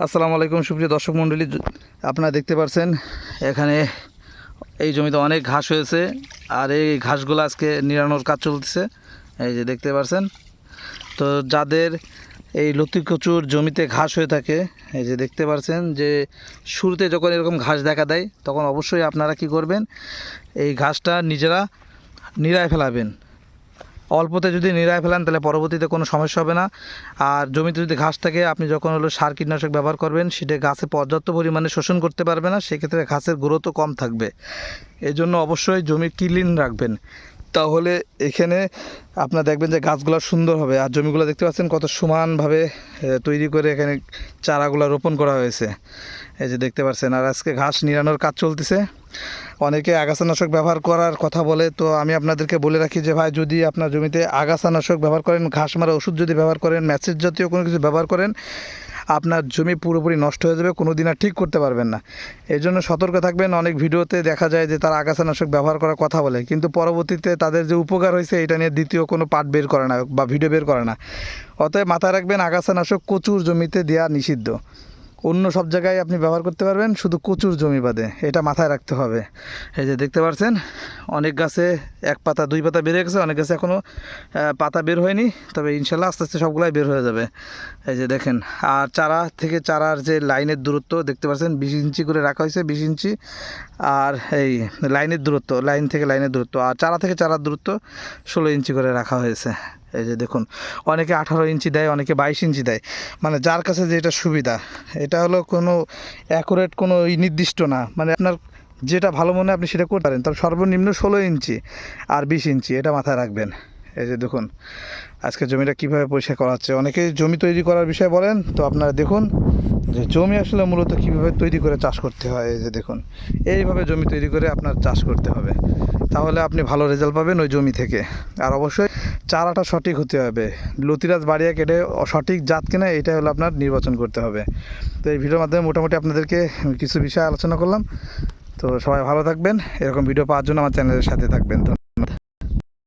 আসসালামু আলাইকুম, সুপ্রিয় দর্শক মণ্ডলী। আপনারা দেখতে পাচ্ছেন এখানে এই জমিতে অনেক ঘাস হয়েছে, আর এই ঘাসগুলো আজকে নিরানোর কাজ চলতেছে। এই যে দেখতে পাচ্ছেন তো যাদের এই লতি কচুর জমিতে ঘাস হয়ে থাকে, এই যে দেখতে পাচ্ছেন যে শুরুতে যখন এরকম ঘাস দেখা দেয়, তখন অবশ্যই আপনারা কি করবেন, এই ঘাসটা নিজেরা নিরায় ফেলাবেন। অল্পতে যদি নিরায় ফেলান, তাহলে পরবর্তীতে কোনো সমস্যা হবে না। আর জমিতে যদি ঘাস থাকে, আপনি যখন হলো সার কীটনাশক ব্যবহার করবেন, সেটা গাছে পর্যাপ্ত পরিমাণে শোষণ করতে পারবে না, সেক্ষেত্রে ঘাসের গ্রোথও কম থাকবে। এজন্য অবশ্যই জমি ক্লিন রাখবেন। তাহলে এখানে আপনার দেখবেন যে গাছগুলো সুন্দর হবে। আর জমিগুলো দেখতে পাচ্ছেন কত সমানভাবে তৈরি করে এখানে চারাগুলো রোপণ করা হয়েছে। এই যে দেখতে পাচ্ছেন, আর আজকে ঘাস নিরানোর কাজ চলতেছে। অনেকে আগাছানাশক ব্যবহার করার কথা বলে, তো আমি আপনাদেরকে বলে রাখি যে ভাই, যদি আপনার জমিতে আগাছানাশক ব্যবহার করেন, ঘাস মারা ওষুধ যদি ব্যবহার করেন, ম্যাসেজ জাতীয় কোনো কিছু ব্যবহার করেন আপনার জমি পুরোপুরি নষ্ট হয়ে যাবে কোনো দিন আর ঠিক করতে পারবেন না। এই জন্য সতর্ক থাকবেন, অনেক ভিডিওতে দেখা যায় যে তারা আগাছানাশক ব্যবহার করার কথা বলে, কিন্তু পরবর্তীতে তাদের যে উপকার হয়েছে, এটা নিয়ে দ্বিতীয় কোনো পার্ট বের করে না বা ভিডিও বের করে না। অতএব মাথায় রাখবেন, আগাছানাশক কচুর জমিতে দেওয়া নিষিদ্ধ। অন্য সব জায়গায় আপনি ব্যবহার করতে পারবেন, শুধু কচুর জমি বাদে। এটা মাথায় রাখতে হবে। এই যে দেখতে পাচ্ছেন অনেক গাছে এক পাতা, দুই পাতা বেরিয়ে গেছে, অনেক গাছে এখনও পাতা বের হয়নি। তবে ইনশাল্লাহ আস্তে আস্তে সবগুলাই বের হয়ে যাবে। এই যে দেখেন, আর চারা থেকে চারার যে লাইনের দূরত্ব, দেখতে পাচ্ছেন বিশ ইঞ্চি করে রাখা হয়েছে, বিশ ইঞ্চি। আর এই লাইনের দূরত্ব, লাইন থেকে লাইনের দূরত্ব, আর চারা থেকে চারার দূরত্ব, ষোলো ইঞ্চি করে রাখা হয়েছে। এই যে দেখুন, অনেকে আঠারো ইঞ্চি দেয়, অনেকে বাইশ ইঞ্চি দেয়। মানে যার কাছে যেটা সুবিধা, এটা হলো কোনো অ্যাকুরেট কোনো নির্দিষ্ট না। মানে আপনার যেটা ভালো মনে আপনি সেটা করতে পারেন। তবে সর্বনিম্ন ষোলো ইঞ্চি আর বিশ ইঞ্চি, এটা মাথায় রাখবেন। এই যে দেখুন, আজকে জমিটা কীভাবে পরিষ্কার করা হচ্ছে? অনেকেই জমি তৈরি করার বিষয়ে বলেন, তো আপনারা দেখুন যে জমি আসলে মূলত কীভাবে তৈরি করে চাষ করতে হয়। এই যে দেখুন, এইভাবে জমি তৈরি করে আপনার চাষ করতে হবে। তাহলে আপনি ভালো রেজাল্ট পাবেন ওই জমি থেকে। আর অবশ্যই চারাটা সঠিক হতে হবে। লতিরাজ বাড়িয়া কেটে সঠিক জাত কিনা এটা হলো আপনার নির্বাচন করতে হবে। তো এই ভিডিওর মাধ্যমে মোটামুটি আপনাদেরকে কিছু বিষয় আলোচনা করলাম। তো সবাই ভালো থাকবেন। এরকম ভিডিও পাওয়ার জন্য আমার চ্যানেলের সাথে থাকবেন।